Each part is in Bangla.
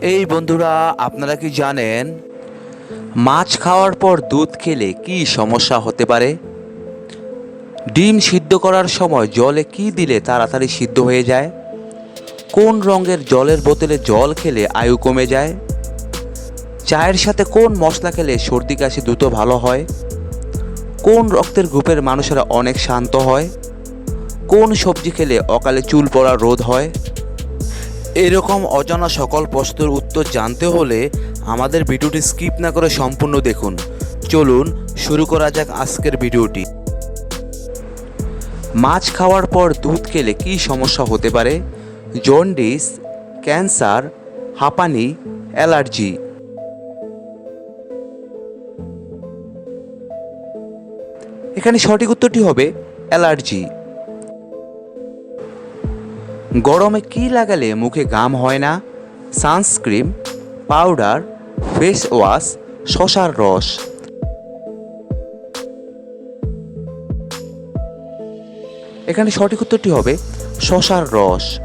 এই বন্ধুরা, আপনারা কি জানেন মাছ খাওয়ার পর দুধ খেলে কি সমস্যা হতে পারে? ডিম সিদ্ধ করার সময় জলে কি দিলে তাড়াতাড়ি সিদ্ধ হয়ে যায়? কোন রঙের জলের বোতলে জল খেলে আয়ু কমে যায়? চায়ের সাথে কোন মশলা খেলে সর্দি কাশি দ্রুত ভালো হয়? কোন রক্তের গ্রুপের মানুষেরা অনেক শান্ত হয়? কোন সবজি খেলে অকালে চুল পড়া রোধ হয়? এরকম অজানা সকল প্রশ্নের উত্তর জানতে হলে আমাদের ভিডিওটি স্কিপ না করে সম্পূর্ণ দেখুন। চলুন শুরু করা যাক আজকের ভিডিওটি। মাছ খাওয়ার পর দুধ খেলে কী সমস্যা হতে পারে? জন্ডিস, ক্যান্সার, হাঁপানি, অ্যালার্জি। এখানে সঠিক উত্তরটি হবে অ্যালার্জি। গরমে কি লাগালে মুখে ঘাম হয় না? সানস্ক্রিন, পাউডার, ফেস ওয়াশ, শশার রস। এখানে সঠিক উত্তরটি হবে শশার রস।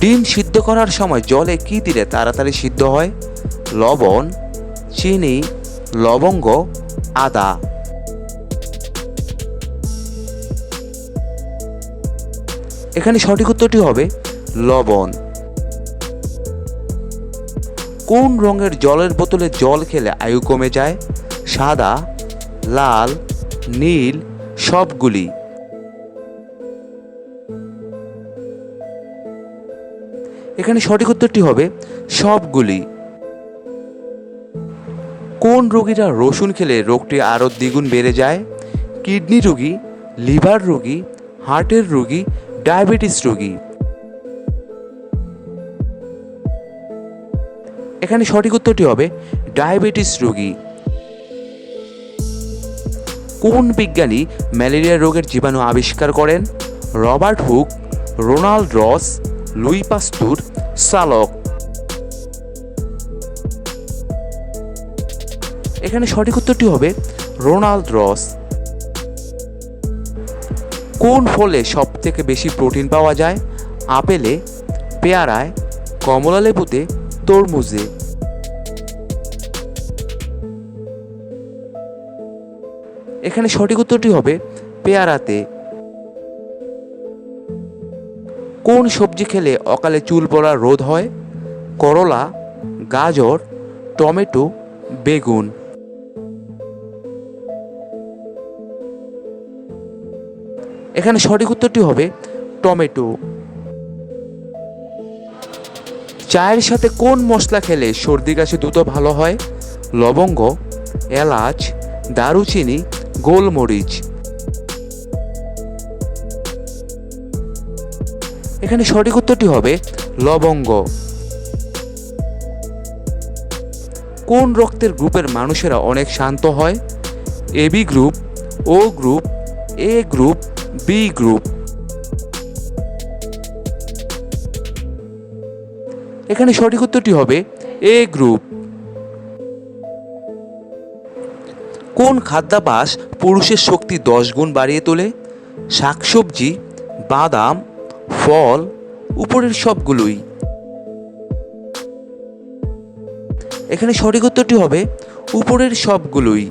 ডিম সিদ্ধ করার সময় জলে কি দিলে তাড়াতাড়ি সিদ্ধ হয়? লবণ, চিনি, লবঙ্গ, আদা। এখানে সঠিক উত্তরটি হবে লবণ। কোন রঙের জলের বোতলে জল খেলে আয়ু কমে যায়? সাদা, লাল, নীল, সবগুলি। এখানে সঠিক উত্তরটি হবে সবগুলি। কোন রোগীরা রসুন খেলে রোগটি আরও দ্বিগুণ বেড়ে যায়? কিডনি রোগী, লিভার রোগী, হার্টের রোগী ডায়াবেটিস রোগী। এখানে সঠিক উত্তরটি হবে ডায়াবেটিস রোগী। কোন বিজ্ঞানী ম্যালেরিয়া রোগের জীবাণু আবিষ্কার করেন? Robert Hooke, Ronald Ross, Louis Pasteur, Salk. এখানে সঠিক উত্তরটি হবে রোনাল্ড রস। কোন ফলে সব থেকে বেশি প্রোটিন পাওয়া যায়? আপেলে, পেয়ারায় কমলা লেবুতে তরমুজে। এখানে সঠিক উত্তরটি হবে পেয়ারাতে। কোন সবজি খেলে অকালে চুল পড়া রোধ হয়? করলা, গাজর, টমেটো, বেগুন। এখানে সঠিক উত্তরটি হবে টমেটো। চায়ের সাথে কোন মশলা খেলে সর্দি কাশি দ্রুত ভালো হয়? লবঙ্গ, এলাচ, দারুচিনি, গোলমরিচ। এখানে সঠিক উত্তরটি হবে লবঙ্গ। কোন রক্তের গ্রুপের মানুষেরা অনেক শান্ত হয়? AB group, O group, A group B group এখানে সঠিক উত্তরটি হবে এ গ্রুপ কোন খাদ্যাভাস পুরুষের শক্তি দশ গুণ বাড়িয়ে তোলে? শাকসবজি, বাদাম, ফল, উপরের সবগুলোই। এখানে সঠিক উত্তরটি হবে উপরের সবগুলোই।